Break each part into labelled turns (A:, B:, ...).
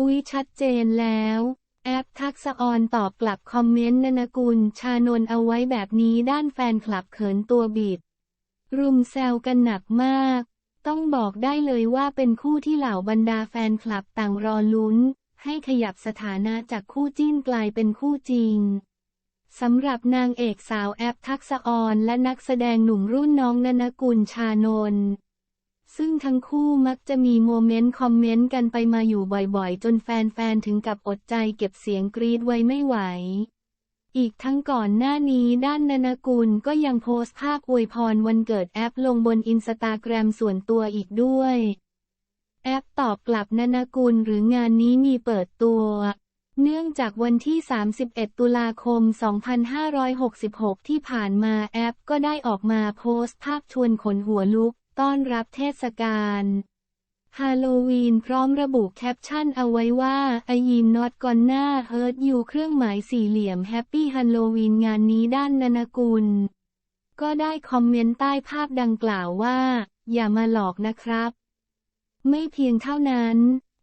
A: อุ๊ยชัดเจนแล้ว แอปทักษะออนตอบกลับคอมเมนต์นนกุลชานนเอาไว้แบบนี้ด้านแฟนคลับเขินตัวบิด รุมแซวกันหนักมาก ต้องบอกได้เลยว่าเป็นคู่ที่เหล่าบรรดาแฟนคลับต่างรอลุ้น ให้ขยับสถานะจากคู่จิ้นกลายเป็นคู่จริงสำหรับนางเอกสาวแอปทักษะออนและนักแสดงหนุ่มรุ่นน้องนนกุลชานนท์ ซึ่งทั้งคู่มักจะมีโมเมนต์คอมเมนต์กันไปมาอยู่บ่อยๆ จนแฟนๆ ถึงกับอดใจเก็บเสียงกรีดไว้ไม่ไหว อีกทั้งก่อนหน้านี้ด้านนนกุลก็ยังโพสต์ภาพอวยพรวันเกิดแอปลงบนอินสตาแกรมส่วนตัวอีกด้วย แอปตอบกลับนนกุลหรืองานนี้มีเปิดตัว เนื่องจากวันที่ 31 ตุลาคม 2566 ที่ผ่านมาแอปก็ได้ออกมาโพสต์ภาพชวนขนหัวลุก ต้อนรับเทศกาลฮาโลวีนพร้อมระบุแคปชั่นเอาไว้ว่าไอยิมนอตกอนหน้าเฮิร์ตยูเครื่องหมายสี่เหลี่ยมแฮปปี้ฮาโลวีนงานนี้ด้านนนกุล ก็ได้คอมเมนต์ใต้ภาพดังกล่าวว่า อย่ามาหลอกนะครับ ไม่เพียงเท่านั้น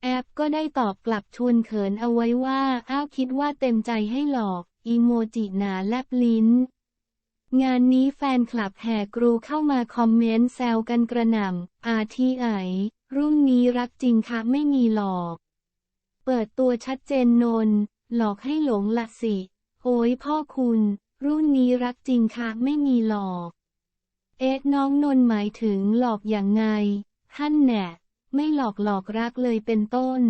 A: แอปก็ได้ตอบกลับชวนเขินเอาไว้ว่า อ้าวคิดว่าเต็มใจให้หลอก อีโมจิหนาแลบลิ้น งานนี้แฟนคลับแห่กรูเข้ามาคอมเมนต์แซวกันกระหน่ำ อาทีไอ รุ่นนี้รักจริงค่ะไม่มีหลอก เปิดตัวชัดเจนนน หลอกให้หลงละสิ โอ้ยพ่อคุณ รุ่นนี้รักจริงค่ะไม่มีหลอก เอ็ดน้องนนหมายถึงหลอกอย่างไงฮั่นแน่ไม่หลอกหลอกรักเลยเป็นต้น